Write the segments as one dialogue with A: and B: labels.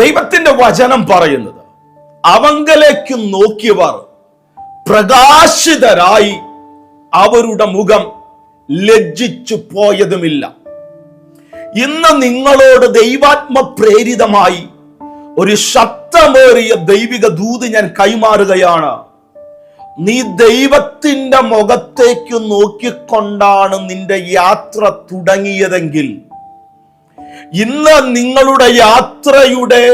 A: ദൈവത്തിന്റെ വചനം പറയുന്നത് അവങ്കലേക്ക് നോക്കിയവർ പ്രകാശിതരായി അവരുടെ മുഖം ലജ്ജിച്ചു പോയതുമില്ല ഇന്ന് നിങ്ങളോട് ദൈവാത്മ പ്രേരിതമായി ഒരു ശക്തമേറിയ ദൈവിക ദൂത് ഞാൻ കൈമാറുകയാണ് നീ ദൈവത്തിന്റെ മുഖത്തേക്ക് നോക്കിക്കൊണ്ടാണ് നിന്റെ യാത്ര തുടങ്ങിയതെങ്കിൽ ഇന്ന് നിങ്ങളുടെ യാത്രയുടെ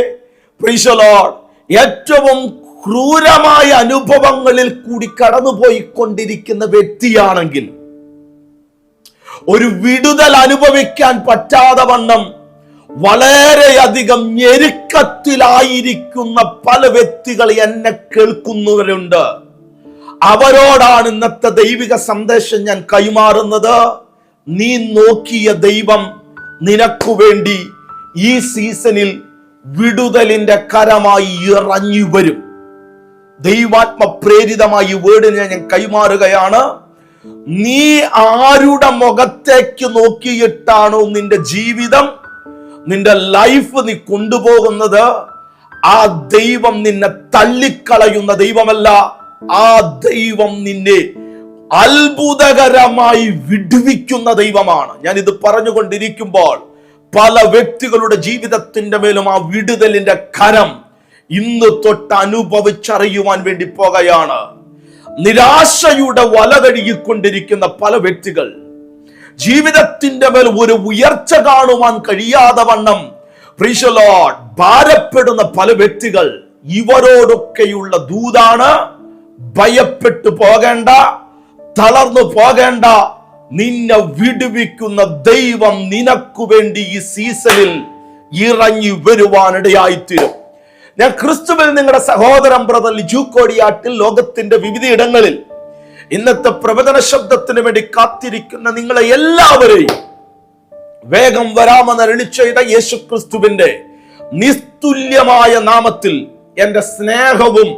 A: ഏറ്റവും ക്രൂരമായ അനുഭവങ്ങളിൽ കൂടി കടന്നുപോയിക്കൊണ്ടിരിക്കുന്ന വ്യക്തിയാണെങ്കിൽ ഒരു വിടുതൽ അനുഭവിക്കാൻ പറ്റാതെ വണ്ണം വളരെയധികം ഞെരുക്കത്തിലായിരിക്കുന്ന പല വ്യക്തികൾ എന്നെ കേൾക്കുന്നവരുണ്ട് അവരോടാണ് ഇന്നത്തെ ദൈവിക സന്ദേശം ഞാൻ കൈമാറുന്നത് നീ നോക്കിയ ദൈവം നിനക്കു വേണ്ടി ഈ സീസണിൽ വിടുതലിന്റെ കരമായി ഇറങ്ങി വരും ദൈവാത്മ പ്രേരിതമായി വേടിനെ ഞാൻ കൈമാറുകയാണ് നീ ആരുടെ മുഖത്തേക്ക് നോക്കിയിട്ടാണോ നിന്റെ ജീവിതം നിന്റെ ലൈഫ് നീ കൊണ്ടുപോകുന്നത് ആ ദൈവം നിന്നെ തള്ളിക്കളയുന്ന ദൈവമല്ല ആ ദൈവം നിന്നെ അത്ഭുതകരമായി വിടുവിക്കുന്ന ദൈവമാണ് ഞാൻ ഇത് പറഞ്ഞുകൊണ്ടിരിക്കുമ്പോൾ പല വ്യക്തികളുടെ ജീവിതത്തിന്റെ മേലും ആ വിടുതലിന്റെ കരം ഇന്ന് തൊട്ട് അനുഭവിച്ചറിയുവാൻ വേണ്ടി പോകുകയാണ് നിരാശയുടെ വലതഴുകിക്കൊണ്ടിരിക്കുന്ന പല വ്യക്തികൾ ജീവിതത്തിന്റെ മേൽ ഒരു ഉയർച്ച കാണുവാൻ കഴിയാതെ വണ്ണം പ്രീശലോട്ട് ഭാരപ്പെടുന്ന പല വ്യക്തികൾ ഇവരോടൊക്കെയുള്ള ദൂതാണ് ഭയപ്പെട്ടു പോകേണ്ട തളർന്നു പോകേണ്ട നിന്നെ വിടുവിക്കുന്ന ദൈവം നിനക്കു വേണ്ടി ഈ സീസണിൽ ഇറങ്ങി വരുവാനിടയായിത്തീരും ഞാൻ ക്രിസ്തുവിൽ നിങ്ങളുടെ സഹോദരൻ ബ്രദർ ലിജു കോടിയാട്ടിൽ ലോകത്തിന്റെ വിവിധയിടങ്ങളിൽ ഇന്നത്തെ പ്രവചന ശബ്ദത്തിന് വേണ്ടി കാത്തിരിക്കുന്ന നിങ്ങളെ എല്ലാവരെയും വേഗം വരാമെന്ന് അരളി യേശു ക്രിസ്തുവിന്റെ നിസ്തുല്യമായ നാമത്തിൽ എന്റെ സ്നേഹവും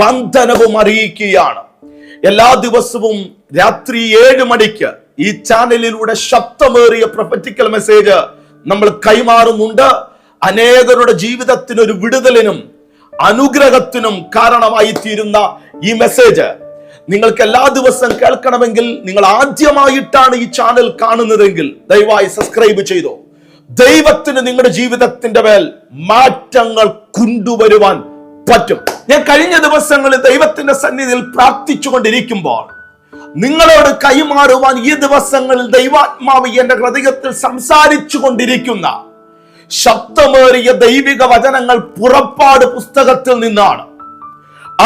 A: വന്ദനവും അറിയിക്കുകയാണ് എല്ലാ ദിവസവും രാത്രി ഏഴ് മണിക്ക് ഈ ചാനലിലൂടെ ശബ്ദമേറിയ പ്രൊഫറ്റിക്കൽ മെസ്സേജ് നമ്മൾ കൈമാറുന്നുണ്ട് അനേകരുടെ ജീവിതത്തിന് ഒരു വിടുതലിനും അനുഗ്രഹത്തിനും കാരണമായി തീരുന്ന ഈ മെസ്സേജ് നിങ്ങൾക്ക് എല്ലാ ദിവസവും കേൾക്കണമെങ്കിൽ നിങ്ങൾ ആദ്യമായിട്ടാണ് ഈ ചാനൽ കാണുന്നതെങ്കിൽ ദയവായി സബ്സ്ക്രൈബ് ചെയ്തോ ദൈവത്തിന് നിങ്ങളുടെ ജീവിതത്തിന്റെ മേൽ മാറ്റങ്ങൾ കൊണ്ടുവരുവാൻ പറ്റും ഞാൻ കഴിഞ്ഞ ദിവസങ്ങളിൽ ദൈവത്തിന്റെ സന്നിധിയിൽ പ്രാർത്ഥിച്ചു കൊണ്ടിരിക്കുമ്പോൾ നിങ്ങളോട് കൈമാറുവാൻ ഈ ദിവസങ്ങളിൽ ദൈവാത്മാവ് എന്റെ ഹൃദയത്തിൽ സംസാരിച്ചു കൊണ്ടിരിക്കുന്ന ശബ്ദമേറിയ ദൈവിക വചനങ്ങൾ പുറപ്പാട് പുസ്തകത്തിൽ നിന്നാണ്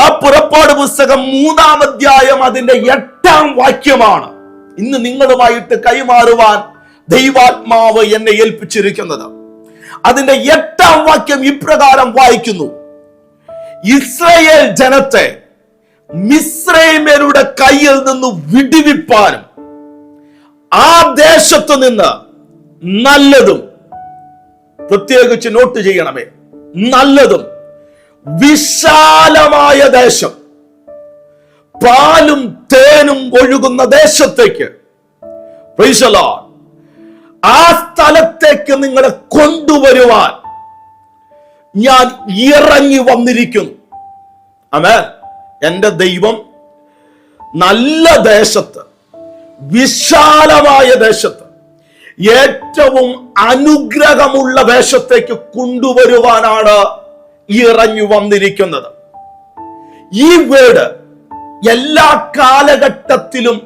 A: ആ പുറപ്പാട് പുസ്തകം മൂന്നാം അധ്യായം അതിന്റെ എട്ടാം വാക്യമാണ് ഇന്ന് നിങ്ങളുമായിട്ട് കൈമാറുവാൻ ദൈവാത്മാവ് എന്നെ ഏൽപ്പിച്ചിരിക്കുന്നത് അതിന്റെ എട്ടാം വാക്യം ഇപ്രകാരം വായിക്കുന്നു ഇസ്രയേൽ ജനത്തെ മിസ്രൈമ്യരുടെ കയ്യിൽ നിന്ന് വിടിവിപ്പാനും ആ ദേശത്തു നിന്ന് നല്ലതും പ്രത്യേകിച്ച് നോട്ട് ചെയ്യണമേ നല്ലതും വിശാലമായ ദേശം പാലും തേനും ഒഴുകുന്ന ദേശത്തേക്ക് ആ സ്ഥലത്തേക്ക് നിങ്ങളെ കൊണ്ടുവരുവാൻ ഞാൻ ഇറങ്ങി വന്നിരിക്കുന്നു അമേ എൻ്റെ ദൈവം നല്ല ദേശത്ത് വിശാലമായ ദേശത്ത് ഏറ്റവും അനുഗ്രഹമുള്ള ദേശത്തേക്ക് കൊണ്ടുവരുവാനാണ് ഇറങ്ങി വന്നിരിക്കുന്നത് ഈ വേട് എല്ലാ കാലഘട്ടത്തിലും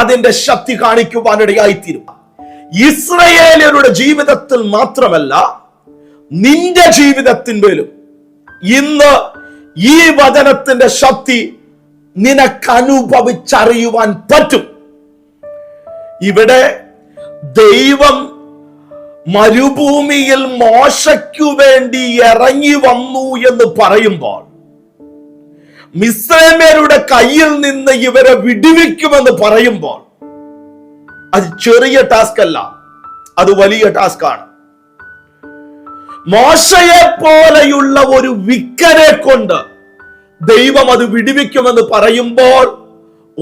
A: അതിന്റെ ശക്തി കാണിക്കുവാനിടയായിത്തീരും ഇസ്രയേലിയരുടെ ജീവിതത്തിൽ മാത്രമല്ല നിന്റെ ജീവിതത്തിൻ്റെലും ഇന്ന് ഈ വചനത്തിന്റെ ശക്തി നിനക്ക് അനുഭവിച്ചറിയുവാൻ പറ്റും ഇവിടെ ദൈവം മരുഭൂമിയിൽ മോശയ്ക്കു വേണ്ടി ഇറങ്ങി വന്നു എന്ന് പറയുമ്പോൾ മിശ്രമേരുടെ കയ്യിൽ നിന്ന് ഇവരെ വിടുവിക്കുമെന്ന് പറയുമ്പോൾ അത് ചെറിയ ടാസ്ക് അല്ല അത് വലിയ ടാസ്ക് ആണ് മോശയെ പോലെയുള്ള ഒരു വിക്കനെ കൊണ്ട് ദൈവം അത് വിടിവിക്കുമെന്ന് പറയുമ്പോൾ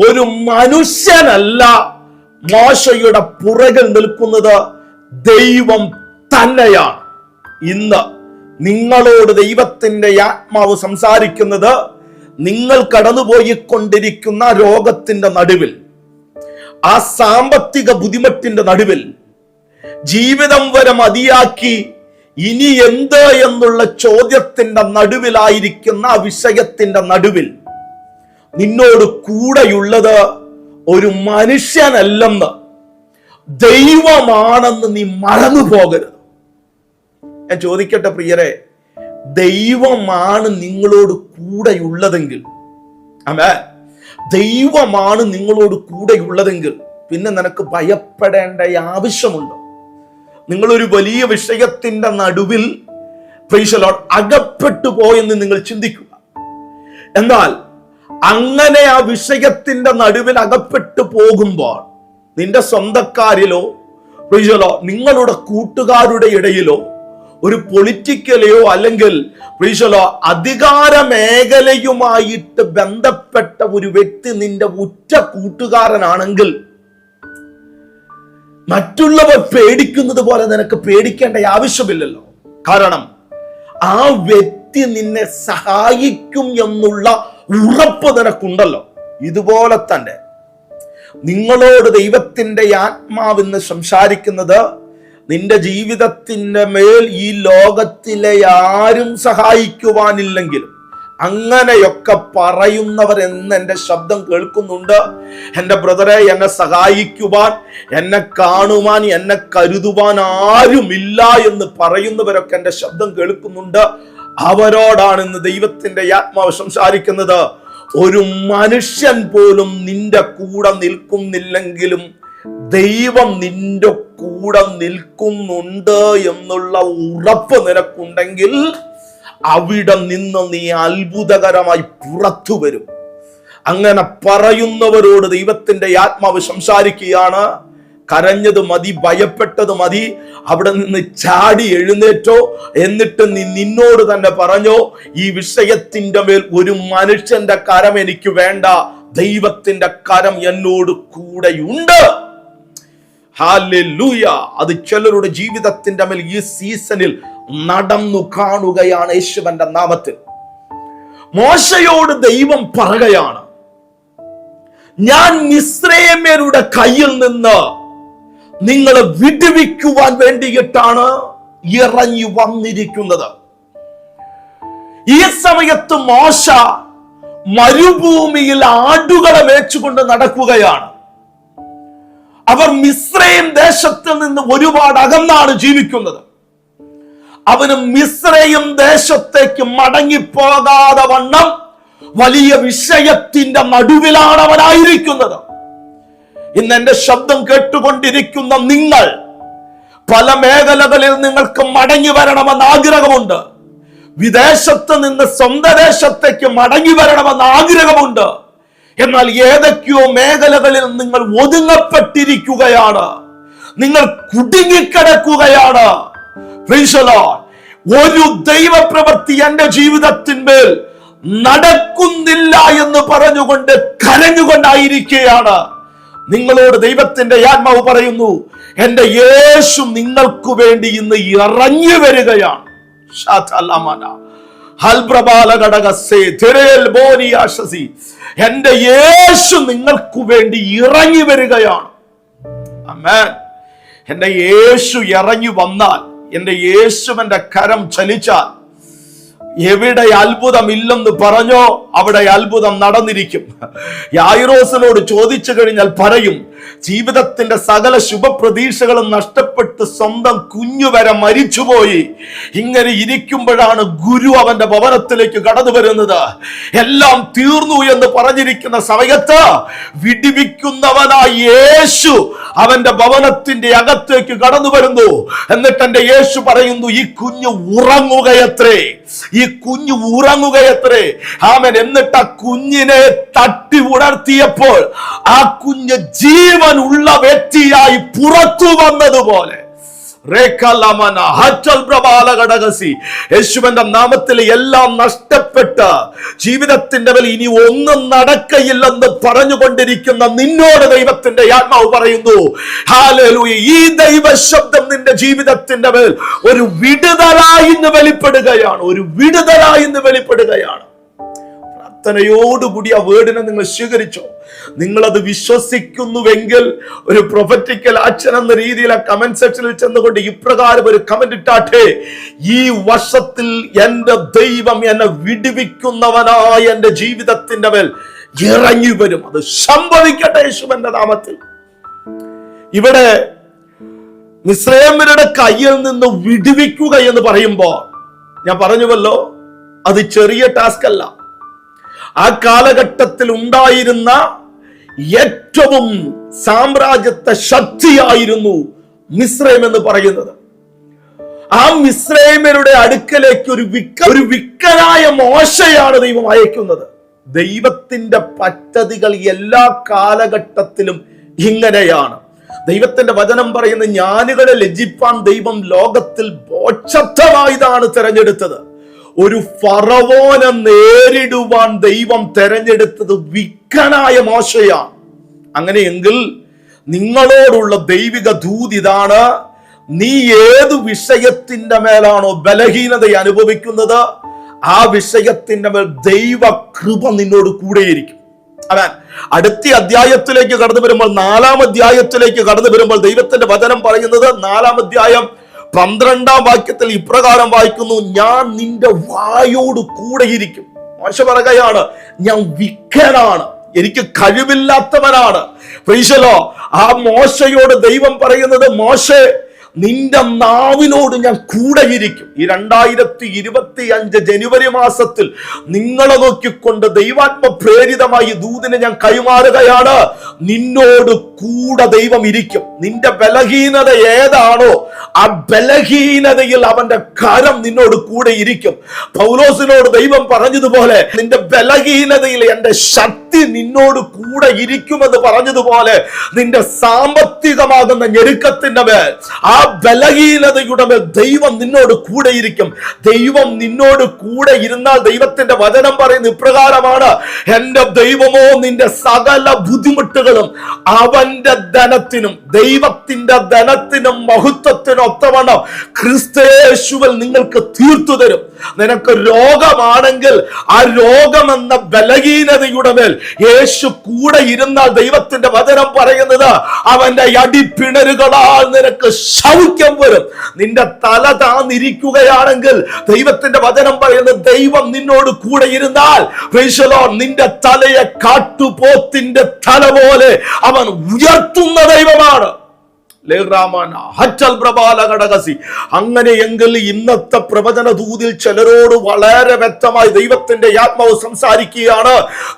A: ഒരു മനുഷ്യനല്ല മോശയുടെ പുറകിൽ നിൽക്കുന്നത് ദൈവം തന്നെയാണ് ഇന്ന് നിങ്ങളോട് ദൈവത്തിന്റെ ആത്മാവ് സംസാരിക്കുന്നത് നിങ്ങൾ കടന്നുപോയിക്കൊണ്ടിരിക്കുന്ന രോഗത്തിന്റെ നടുവിൽ ആ സാമ്പത്തിക ബുദ്ധിമുട്ടിന്റെ നടുവിൽ ജീവിതം വരെ മതിയാക്കി ഇനി എന്ത് എന്നുള്ള ചോദ്യത്തിന്റെ നടുവിലായിരിക്കുന്ന ആ വിഷയത്തിന്റെ നടുവിൽ നിന്നോട് കൂടെയുള്ളത് ഒരു മനുഷ്യനല്ലെന്ന് ദൈവമാണെന്ന് നീ മറന്നു പോകരുത് ഞാൻ ചോദിക്കട്ടെ പ്രിയരെ ദൈവമാണ് നിങ്ങളോട് കൂടെയുള്ളതെങ്കിൽ അമേ ദൈവമാണ് നിങ്ങളോട് കൂടെയുള്ളതെങ്കിൽ പിന്നെ നിനക്ക് ഭയപ്പെടേണ്ട ആവശ്യമുണ്ടോ നിങ്ങളൊരു വലിയ വിഷയത്തിൻ്റെ നടുവിൽ പ്രൈശലോട്ട് അകപ്പെട്ടു പോയെന്ന് നിങ്ങൾ ചിന്തിക്കുക എന്നാൽ അങ്ങനെ ആ വിഷയത്തിന്റെ നടുവിൽ അകപ്പെട്ടു പോകുമ്പോൾ നിന്റെ സ്വന്തക്കാരിലോ പ്രൈശലോ നിങ്ങളുടെ കൂട്ടുകാരുടെ ഇടയിലോ ഒരു പൊളിറ്റിക്കലെയോ അല്ലെങ്കിൽ പ്രീശലോ അധികാര മേഖലയുമായിട്ട് ബന്ധപ്പെട്ട ഒരു വ്യക്തി നിന്റെ ഉറ്റ കൂട്ടുകാരനാണെങ്കിൽ മറ്റുള്ളവർ പേടിക്കുന്നത് പോലെ നിനക്ക് പേടിക്കേണ്ട ആവശ്യമില്ലല്ലോ കാരണം ആ വ്യക്തി നിന്നെ സഹായിക്കും എന്നുള്ള ഉറപ്പ് നിനക്കുണ്ടല്ലോ ഇതുപോലെ തന്നെ നിങ്ങളോട് ദൈവത്തിൻ്റെ ആത്മാവെന്ന് സംസാരിക്കുന്നത് നിന്റെ ജീവിതത്തിൻ്റെ മേൽ ഈ ലോകത്തിലെ ആരും സഹായിക്കുവാനില്ലെങ്കിലും അങ്ങനെയൊക്കെ എന്ന് എൻ്റെ ശബ്ദം കേൾക്കുന്നുണ്ട് എൻ്റെ ബ്രദറെ എന്നെ സഹായിക്കുവാൻ എന്നെ കാണുവാൻ എന്നെ കരുതുവാൻ ആരുമില്ല എന്ന് പറയുന്നവരൊക്കെ എൻ്റെ ശബ്ദം കേൾക്കുന്നുണ്ട് അവരോടാണ് ഇന്ന് ദൈവത്തിൻ്റെ ആത്മാവ് സംസാരിക്കുന്നത് ഒരു മനുഷ്യൻ പോലും നിന്റെ കൂടെ നിൽക്കുന്നില്ലെങ്കിലും ദൈവം നിന്റെ കൂടെ നിൽക്കുന്നുണ്ട് എന്നുള്ള ഉറപ്പ് നിനക്കുണ്ടെങ്കിൽ അവിടെ നിന്ന് നീ അത്ഭുതകരമായി പുറത്തു വരും അങ്ങനെ പറയുന്നവരോട് ദൈവത്തിന്റെ ആത്മാവ് സംസാരിക്കുകയാണ് കരഞ്ഞത് മതി ഭയപ്പെട്ടത് മതി അവിടെ നിന്ന് ചാടി എഴുന്നേറ്റോ എന്നിട്ട് നീ നിന്നോട് തന്നെ പറഞ്ഞോ ഈ വിഷയത്തിന്റെ മേൽ ഒരു മനുഷ്യന്റെ കരം എനിക്ക് വേണ്ട ദൈവത്തിന്റെ കരം എന്നോട് കൂടെയുണ്ട് ഹാലൂയ അത് ചിലരുടെ ജീവിതത്തിന്റെ മേൽ ഈ സീസണിൽ നടന്നു കാണുകയാണ് യേശുവന്റെ നാമത്തിൽ മോശയോട് ദൈവം പറയുകയാണ് ഞാൻ മിശ്രേമ്യരുടെ കയ്യിൽ നിന്ന് നിങ്ങളെ വിടുവിക്കുവാൻ വേണ്ടിയിട്ടാണ് ഇറങ്ങി വന്നിരിക്കുന്നത് ഈ സമയത്ത് മോശ മരുഭൂമിയിൽ ആടുകളെ മേച്ചുകൊണ്ട് നടക്കുകയാണ് അവർ മിശ്രയും ദേശത്തിൽ നിന്ന് ഒരുപാട് അകന്നാണ് ജീവിക്കുന്നത് അവന് മിശ്രയും ദേശത്തേക്ക് മടങ്ങിപ്പോകാതെ വണ്ണം വലിയ വിഷയത്തിന്റെ നടുവിലാണ് അവനായിരിക്കുന്നത് ഇന്ന് എന്റെ ശബ്ദം കേട്ടുകൊണ്ടിരിക്കുന്ന നിങ്ങൾ പല മേഖലകളിൽ നിങ്ങൾക്ക് മടങ്ങി വരണമെന്ന് ആഗ്രഹമുണ്ട് വിദേശത്ത് നിന്ന് സ്വന്തം ദേശത്തേക്ക് മടങ്ങി വരണമെന്ന് ആഗ്രഹമുണ്ട് എന്നാൽ ഏതൊക്കെയോ മേഖലകളിൽ നിങ്ങൾ ഒതുങ്ങപ്പെട്ടിരിക്കുകയാണ് നിങ്ങൾ കുടുങ്ങിക്കിടക്കുകയാണ് ഒരു ദൈവപ്രവൃത്തി എന്റെ ജീവിതത്തിന്മേൽ നടക്കുന്നില്ല എന്ന് പറഞ്ഞുകൊണ്ട് കരഞ്ഞുകൊണ്ടായിരിക്കുകയാണ് നിങ്ങളോട് ദൈവത്തിന്റെ ആത്മാവ് പറയുന്നു എന്റെ യേശു നിങ്ങൾക്ക് വേണ്ടി ഇന്ന് ഇറങ്ങി വരികയാണ് എന്റെ യേശു നിങ്ങൾക്ക് വേണ്ടി ഇറങ്ങി വരികയാണ് എന്റെ യേശു ഇറങ്ങി വന്നാൽ എന്റെ യേശുവിന്റെ കരം ചലിച്ചാൽ എവിടെ അത്ഭുതം ഇല്ലെന്ന് പറഞ്ഞോ അവിടെ അത്ഭുതം നടന്നിരിക്കും യായിറോസിനോട് ചോദിച്ചു കഴിഞ്ഞാൽ പറയും ജീവിതത്തിന്റെ സകല ശുഭപ്രതീക്ഷകളും നഷ്ടപ്പെട്ട് സ്വന്തം കുഞ്ഞു വരെ മരിച്ചുപോയി ഇങ്ങനെ ഇരിക്കുമ്പോഴാണ് ഗുരു അവന്റെ ഭവനത്തിലേക്ക് കടന്നു വരുന്നത് എല്ലാം തീർന്നു എന്ന് പറഞ്ഞിരിക്കുന്ന സമയത്ത് വിടിവിക്കുന്നവനായി യേശു അവന്റെ ഭവനത്തിന്റെ അകത്തേക്ക് കടന്നു വരുന്നു എന്നിട്ട് എന്റെ യേശു പറയുന്നു ഈ കുഞ്ഞു ഉറങ്ങുകയത്രേ ഈ കുഞ്ഞു ഉറങ്ങുകയത്രേ ആമൻ എന്നിട്ട് ആ കുഞ്ഞിനെ തട്ടി ഉണർത്തിയപ്പോൾ ആ കുഞ്ഞ് ജീവ ഉള്ള വ്യക്തിയായി പുറത്തു വന്നതുപോലെ യേശുവിന്റെ നാമത്തിൽ എല്ലാം നഷ്ടപ്പെട്ട ജീവിതത്തിന്റെ മേൽ ഇനി ഒന്നും നടക്കയില്ലെന്ന് പറഞ്ഞുകൊണ്ടിരിക്കുന്ന നിന്നോട് ദൈവത്തിന്റെ ആത്മാവ് പറയുന്നു ഈ ദൈവശബ്ദം നിന്റെ ജീവിതത്തിന്റെ മേൽ ഒരു വിടുതലായി വെളിപ്പെടുകയാണ് ഒരു വിടുതലായി വെളിപ്പെടുകയാണ് പ്രാർത്ഥനയോടുകൂടി ആ വേർഡിനെ നിങ്ങൾ സ്വീകരിച്ചോ അത് വിശ്വസിക്കുന്നുവെങ്കിൽ ഒരു പ്രൊഫറ്റിക്കൽ അച്ഛൻ എന്ന രീതിയിൽ ആ കമന്റ് സെക്ഷനിൽ ചെന്നുകൊണ്ട് ഇപ്രകാരം ഒരു കമന്റ് ഇട്ടാട്ടെ ഈ വർഷത്തിൽ എൻ്റെ ദൈവം എന്നെ വിടിവിക്കുന്നവനായ എൻ്റെ ജീവിതത്തിന്റെ മേൽ ഇറങ്ങി വരും അത് സംഭവിക്കട്ടെ എന്റെ നാമത്തിൽ ഇവിടെ മിശ്രേമരുടെ കയ്യിൽ നിന്ന് വിടുവിക്കുക എന്ന് പറയുമ്പോൾ ഞാൻ പറഞ്ഞുവല്ലോ അത് ചെറിയ ടാസ്ക് അല്ല ആ കാലഘട്ടത്തിൽ ഉണ്ടായിരുന്ന ഏറ്റവും സാമ്രാജ്യത്തെ ശക്തിയായിരുന്നു മിശ്രയം എന്ന് പറയുന്നത് ആ മിശ്രൈമരുടെ അടുക്കലേക്ക് ഒരു വിക്ക ഒരു വിക്കനായ മോശയാണ് ദൈവം അയക്കുന്നത് ദൈവത്തിന്റെ പദ്ധതികൾ എല്ലാ കാലഘട്ടത്തിലും ഇങ്ങനെയാണ് ദൈവത്തിന്റെ വചനം പറയുന്ന ജ്ഞാനികളെ ലജിപ്പാൻ ദൈവം ലോകത്തിൽ ബോക്ഷത്വമായതാണ് തിരഞ്ഞെടുത്തത് ഒരു ഫറവോനെ നേരിടുവാൻ ദൈവം തെരഞ്ഞെടുത്തത് വിക്കനായ മോശയാണ് അങ്ങനെയെങ്കിൽ നിങ്ങളോടുള്ള ദൈവിക ദൂത് ഇതാണ് നീ ഏത് വിഷയത്തിന്റെ മേലാണോ ബലഹീനത അനുഭവിക്കുന്നത് ആ വിഷയത്തിന്റെ മേൽ ദൈവ കൃപ നിന്നോട് കൂടെയിരിക്കും അവൻ അടുത്ത അധ്യായത്തിലേക്ക് കടന്നു വരുമ്പോൾ നാലാം അധ്യായത്തിലേക്ക് കടന്നു വരുമ്പോൾ ദൈവത്തിന്റെ വചനം പറയുന്നത് നാലാം അധ്യായം പന്ത്രണ്ടാം വാക്യത്തിൽ ഇപ്രകാരം വായിക്കുന്നു ഞാൻ നിന്റെ വായോട് കൂടെയിരിക്കും മോശ പറയുകയാണ് ഞാൻ വിക്കനാണ് എനിക്ക് കഴിവില്ലാത്തവനാണ് ആ മോശയോട് ദൈവം പറയുന്നത് മോശേ നിന്റെ നാവിനോട് ഞാൻ കൂടെ ഇരിക്കും ഈ രണ്ടായിരത്തി ഇരുപത്തി അഞ്ച് ജനുവരി മാസത്തിൽ നിങ്ങളെ നോക്കിക്കൊണ്ട് ദൈവാത്മ പ്രേരിതമായി ദൂതിനെ ഞാൻ കൈമാറുകയാണ് നിന്നോട് കൂടെ ദൈവം ഇരിക്കും നിന്റെ ബലഹീനത ഏതാണോ ആ ബലഹീനതയിൽ അവന്റെ കരം നിന്നോട് കൂടെ ഇരിക്കും പൗലോസിനോട് ദൈവം പറഞ്ഞതുപോലെ നിന്റെ ബലഹീനതയിൽ എന്റെ ശക്തി നിന്നോട് കൂടെ ഇരിക്കുമെന്ന് പറഞ്ഞതുപോലെ നിന്റെ സാമ്പത്തികമാകുന്ന ഞെരുക്കത്തിന്റെ മേൽ ആ ബലഹീനതയുടെ മേൽ ദൈവം നിന്നോട് കൂടെയിരിക്കും ദൈവം നിന്നോട് കൂടെ ഇരുന്നാൽ ദൈവത്തിന്റെ വചനം പറയുന്ന ഇപ്രകാരമാണ് എൻ്റെ ദൈവമോ നിന്റെ സകല ബുദ്ധിമുട്ടുകളും അവന്റെ ധനത്തിനും ദൈവത്തിന്റെ ധനത്തിനും മഹത്വത്തിനും ഒത്തവണ്ണം ക്രിസ്തേശുവൽ നിങ്ങൾക്ക് തീർത്തു തരും നിനക്ക് രോഗമാണെങ്കിൽ ആ രോഗമെന്ന ബലഹീനതയുടെ മേൽ യേശു കൂടെ ഇരുന്നാൽ ദൈവത്തിന്റെ വചനം പറയുന്നത് അവന്റെ അടിപ്പിണരുകളാൽ നിനക്ക് ശ ആധിക്യം വരും നിന്റെ തല താന്നിരിക്കുകയാണെങ്കിൽ ദൈവത്തിന്റെ വചനം പറയുന്നത് ദൈവം നിന്നോട് കൂടെ ഇരുന്നാൽ നിന്റെ തലയെ കാട്ടുപോത്തിന്റെ തല പോലെ അവൻ ഉയർത്തുന്ന ദൈവമാണ് അങ്ങനെയെങ്കിൽ ഇന്നത്തെ പ്രവചന ദൂതിൽ ചിലരോട് വളരെ വ്യക്തമായി ദൈവത്തിന്റെ ആത്മാവ് സംസാരിക്കുകയാണ്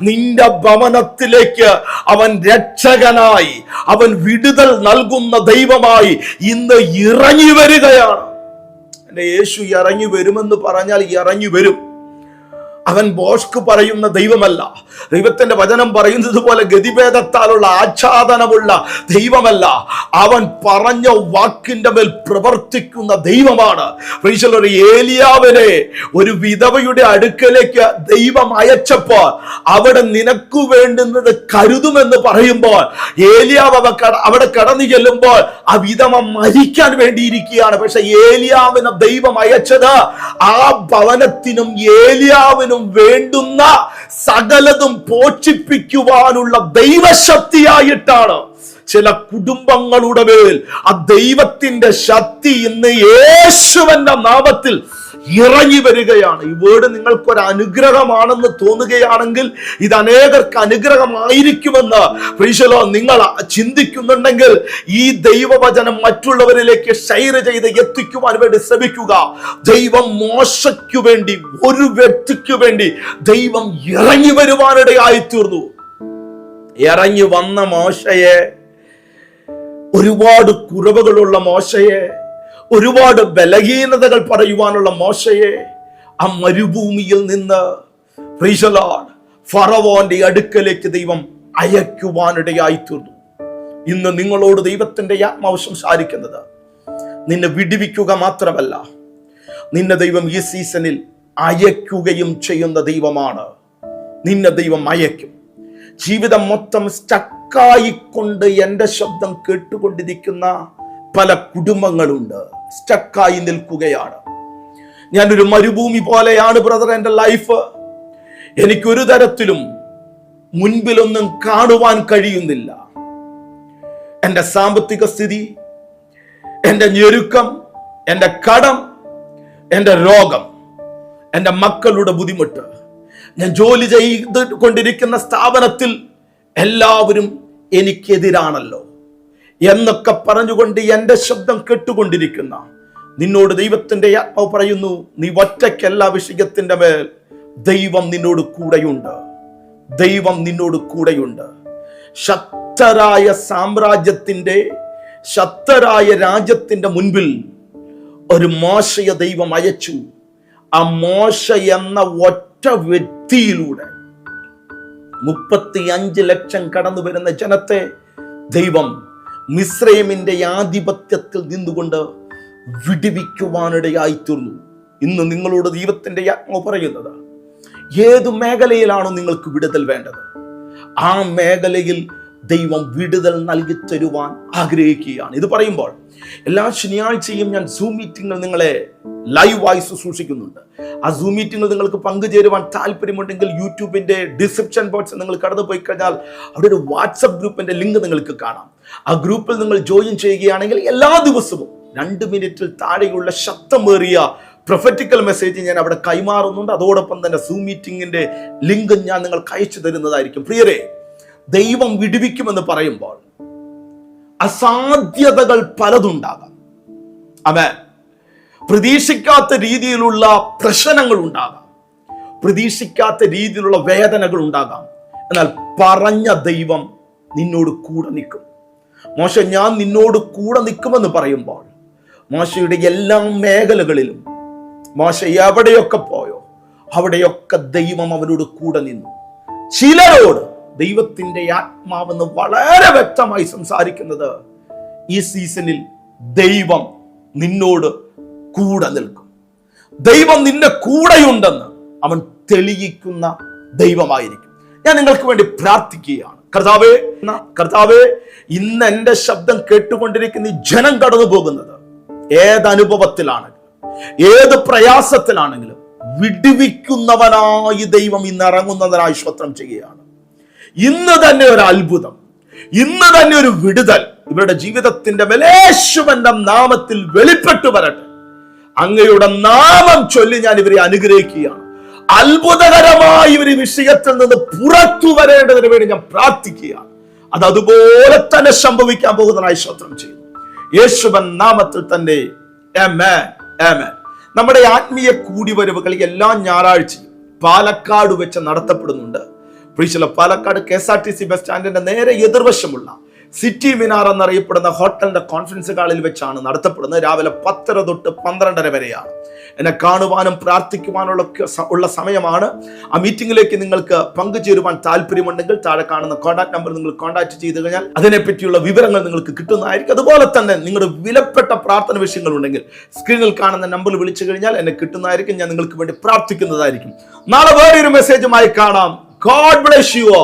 A: നിന്റെ ഭവനത്തിലേക്ക് അവൻ രക്ഷകനായി അവൻ വിടുതൽ നൽകുന്ന ദൈവമായി ഇന്ന് ഇറങ്ങി വരികയാണ് എന്റെ യേശു ഇറങ്ങി വരുമെന്ന് പറഞ്ഞാൽ ഇറങ്ങി വരും അവൻ ബോഷ്ക്ക് പറയുന്ന ദൈവമല്ല ദൈവത്തിന്റെ വചനം പറയുന്നത് പോലെ ഗതിഭേദത്താലുള്ള ആച്ഛാദനമുള്ള ദൈവമല്ല അവൻ പറഞ്ഞ വാക്കിന്റെ മേൽ പ്രവർത്തിക്കുന്ന ദൈവമാണ് ഒരു ഏലിയാവിനെ ഒരു വിധവയുടെ അടുക്കലേക്ക് ദൈവം അയച്ചപ്പോൾ അവിടെ നിനക്കു വേണ്ടുന്നത് കരുതുമെന്ന് പറയുമ്പോൾ ഏലിയാവ് അവ അവിടെ കടന്നു ചെല്ലുമ്പോൾ ആ വിധവ മരിക്കാൻ വേണ്ടിയിരിക്കുകയാണ് പക്ഷെ ഏലിയാവിനെ ദൈവം അയച്ചത് ആ ഭവനത്തിനും ഏലിയാവിനും അവനും വേണ്ടുന്ന സകലതും പോഷിപ്പിക്കുവാനുള്ള ദൈവശക്തിയായിട്ടാണ് ചില കുടുംബങ്ങളുടെ മേൽ ആ ദൈവത്തിന്റെ ശക്തി ഇന്ന് യേശുവന്റെ നാമത്തിൽ ഇറങ്ങി വരികയാണ് ഈ വേർഡ് നിങ്ങൾക്കൊരു അനുഗ്രഹമാണെന്ന് തോന്നുകയാണെങ്കിൽ ഇത് അനേകർക്ക് അനുഗ്രഹമായിരിക്കുമെന്ന് ഫ്രീഷലോ നിങ്ങൾ ചിന്തിക്കുന്നുണ്ടെങ്കിൽ ഈ ദൈവവചനം മറ്റുള്ളവരിലേക്ക് ഷെയർ ചെയ്ത് എത്തിക്കുവാൻ വേണ്ടി ശ്രമിക്കുക ദൈവം മോശയ്ക്കു വേണ്ടി ഒരു വ്യക്തിക്ക് വേണ്ടി ദൈവം ഇറങ്ങി വരുവാനിടയായി തീർന്നു ഇറങ്ങി വന്ന മോശയെ ഒരുപാട് കുറവുകളുള്ള മോശയെ ഒരുപാട് ബലഹീനതകൾ പറയുവാനുള്ള മോശയെ ആ മരുഭൂമിയിൽ നിന്ന് ഫറവോന്റെ അടുക്കലേക്ക് ദൈവം അയക്കുവാനിടയായി തീർന്നു ഇന്ന് നിങ്ങളോട് ദൈവത്തിന്റെ ആത്മാവ് സംസാരിക്കുന്നത് നിന്നെ വിടിവിക്കുക മാത്രമല്ല നിന്നെ ദൈവം ഈ സീസണിൽ അയക്കുകയും ചെയ്യുന്ന ദൈവമാണ് നിന്നെ ദൈവം അയക്കും ജീവിതം മൊത്തം സ്റ്റക്കായിക്കൊണ്ട് എൻ്റെ ശബ്ദം കേട്ടുകൊണ്ടിരിക്കുന്ന പല കുടുംബങ്ങളുണ്ട് സ്റ്റക്കായി നിൽക്കുകയാണ് ഞാനൊരു മരുഭൂമി പോലെയാണ് ബ്രദർ എൻ്റെ ലൈഫ് എനിക്കൊരു തരത്തിലും മുൻപിലൊന്നും കാണുവാൻ കഴിയുന്നില്ല എൻ്റെ സാമ്പത്തിക സ്ഥിതി എൻ്റെ ഞെരുക്കം എൻ്റെ കടം എൻ്റെ രോഗം എൻ്റെ മക്കളുടെ ബുദ്ധിമുട്ട് ഞാൻ ജോലി ചെയ്ത് കൊണ്ടിരിക്കുന്ന സ്ഥാപനത്തിൽ എല്ലാവരും എനിക്കെതിരാണല്ലോ എന്നൊക്കെ പറഞ്ഞുകൊണ്ട് എൻ്റെ ശബ്ദം കേട്ടുകൊണ്ടിരിക്കുന്ന നിന്നോട് ദൈവത്തിൻ്റെ ആത്മാവ് പറയുന്നു നീ ഒറ്റയ്ക്കല്ല വിഷയത്തിൻ്റെ മേൽ ദൈവം നിന്നോട് കൂടെയുണ്ട് ദൈവം നിന്നോട് കൂടെയുണ്ട് ശക്തരായ സാമ്രാജ്യത്തിൻ്റെ ശക്തരായ രാജ്യത്തിൻ്റെ മുൻപിൽ ഒരു മോശയ ദൈവം അയച്ചു ആ മോശ എന്ന ഒറ്റ വ്യക്തിയിലൂടെ മുപ്പത്തി അഞ്ച് ലക്ഷം കടന്നു വരുന്ന ജനത്തെ ദൈവം മിശ്രയമിൻ്റെ ആധിപത്യത്തിൽ നിന്നുകൊണ്ട് വിടുവിക്കുവാനിടയായിത്തീർന്നു ഇന്ന് നിങ്ങളുടെ ദൈവത്തിൻ്റെ ആത്മാവ് പറയുന്നത് ഏത് മേഖലയിലാണോ നിങ്ങൾക്ക് വിടുതൽ വേണ്ടത് ആ മേഖലയിൽ ദൈവം വിടുതൽ നൽകി തരുവാൻ ആഗ്രഹിക്കുകയാണ് ഇത് പറയുമ്പോൾ എല്ലാ ശനിയാഴ്ചയും ഞാൻ സൂം മീറ്റിങ്ങൾ നിങ്ങളെ ലൈവായി ശുശ്രൂഷിക്കുന്നുണ്ട് ആ സൂം മീറ്റിങ്ങിൽ നിങ്ങൾക്ക് പങ്കുചേരുവാൻ താല്പര്യമുണ്ടെങ്കിൽ യൂട്യൂബിൻ്റെ ഡിസ്ക്രിപ്ഷൻ ബോക്സ് നിങ്ങൾ കടന്നു പോയി കഴിഞ്ഞാൽ അവിടെ ഒരു വാട്സപ്പ് ഗ്രൂപ്പിൻ്റെ ലിങ്ക് നിങ്ങൾക്ക് കാണാം ആ ഗ്രൂപ്പിൽ നിങ്ങൾ ജോയിൻ ചെയ്യുകയാണെങ്കിൽ എല്ലാ ദിവസവും രണ്ട് മിനിറ്റിൽ താഴെയുള്ള ശബ്ദമേറിയ പ്രൊഫറ്റിക്കൽ മെസ്സേജ് ഞാൻ അവിടെ കൈമാറുന്നുണ്ട് അതോടൊപ്പം തന്നെ സൂം മീറ്റിങ്ങിൻ്റെ ലിങ്ക് ഞാൻ നിങ്ങൾക്ക് അയച്ചു തരുന്നതായിരിക്കും പ്രിയരെ ദൈവം വിടുവിക്കുമെന്ന് പറയുമ്പോൾ അസാധ്യതകൾ പലതുണ്ടാകാം അവൻ പ്രതീക്ഷിക്കാത്ത രീതിയിലുള്ള പ്രശ്നങ്ങൾ ഉണ്ടാകാം പ്രതീക്ഷിക്കാത്ത രീതിയിലുള്ള വേദനകൾ ഉണ്ടാകാം എന്നാൽ പറഞ്ഞ ദൈവം നിന്നോട് കൂടെ നിൽക്കും മോശ ഞാൻ നിന്നോട് കൂടെ നിൽക്കുമെന്ന് പറയുമ്പോൾ മോശയുടെ എല്ലാ മേഖലകളിലും മോശ എവിടെയൊക്കെ പോയോ അവിടെയൊക്കെ ദൈവം അവനോട് കൂടെ നിന്നു ചിലരോട് ദൈവത്തിൻ്റെ ആത്മാവെന്ന് വളരെ വ്യക്തമായി സംസാരിക്കുന്നത് ഈ സീസണിൽ ദൈവം നിന്നോട് കൂടെ നിൽക്കും ദൈവം നിന്റെ കൂടെയുണ്ടെന്ന് അവൻ തെളിയിക്കുന്ന ദൈവമായിരിക്കും ഞാൻ നിങ്ങൾക്ക് വേണ്ടി പ്രാർത്ഥിക്കുകയാണ് കർത്താവേ കർത്താവേ ഇന്ന് എൻ്റെ ശബ്ദം കേട്ടുകൊണ്ടിരിക്കുന്ന ഈ ജനം കടന്നു പോകുന്നത് ഏതനുഭവത്തിലാണെങ്കിലും ഏത് പ്രയാസത്തിലാണെങ്കിലും വിടുവിക്കുന്നവനായി ദൈവം ഇന്ന് ഇറങ്ങുന്നതിനായി ശ്രോത്രം ചെയ്യുകയാണ് ഇന്ന് തന്നെ ഒരു അത്ഭുതം ഇന്ന് തന്നെ ഒരു വിടുതൽ ഇവരുടെ ജീവിതത്തിന്റെ ബലേശുവന്റെ നാമത്തിൽ വെളിപ്പെട്ടു വരട്ടെ അങ്ങയുടെ നാമം ചൊല്ലി ഞാൻ ഇവരെ അനുഗ്രഹിക്കുകയാണ് അത്ഭുതകരമായി ഇവർ വിഷയത്തിൽ നിന്ന് പുറത്തു വരേണ്ടതിന് വേണ്ടി ഞാൻ പ്രാർത്ഥിക്കുക അത് അതുപോലെ തന്നെ സംഭവിക്കാൻ പോകുന്നതായി ശോത്രം ചെയ്യും യേശുവൻ നാമത്തിൽ തന്നെ നമ്മുടെ ആത്മീയ കൂടിവരവുകൾ എല്ലാ ഞായറാഴ്ചയും പാലക്കാട് വെച്ച് നടത്തപ്പെടുന്നുണ്ട് പ്രീശല Palakkad K S R T C bus സ്റ്റാൻഡിന്റെ നേരെ എതിർവശമുള്ള സിറ്റി മിനാർ എന്നറിയപ്പെടുന്ന ഹോട്ടലിന്റെ കോൺഫറൻസ് ഹാളിൽ വെച്ചാണ് നടത്തപ്പെടുന്നത് രാവിലെ പത്തര തൊട്ട് പന്ത്രണ്ടര വരെയാണ് എന്നെ കാണുവാനും പ്രാർത്ഥിക്കുവാനുള്ള ഉള്ള സമയമാണ് ആ മീറ്റിംഗിലേക്ക് നിങ്ങൾക്ക് പങ്കുചേരുവാൻ താല്പര്യമുണ്ടെങ്കിൽ താഴെ കാണുന്ന കോൺടാക്ട് നമ്പർ നിങ്ങൾ കോൺടാക്ട് ചെയ്ത് കഴിഞ്ഞാൽ അതിനെപ്പറ്റിയുള്ള വിവരങ്ങൾ നിങ്ങൾക്ക് കിട്ടുന്നതായിരിക്കും അതുപോലെ തന്നെ നിങ്ങളുടെ വിലപ്പെട്ട പ്രാർത്ഥന ഉണ്ടെങ്കിൽ സ്ക്രീനിൽ കാണുന്ന നമ്പർ വിളിച്ചു കഴിഞ്ഞാൽ എന്നെ കിട്ടുന്നതായിരിക്കും ഞാൻ നിങ്ങൾക്ക് വേണ്ടി പ്രാർത്ഥിക്കുന്നതായിരിക്കും നാളെ ഒരു മെസ്സേജുമായി കാണാം God bless you all.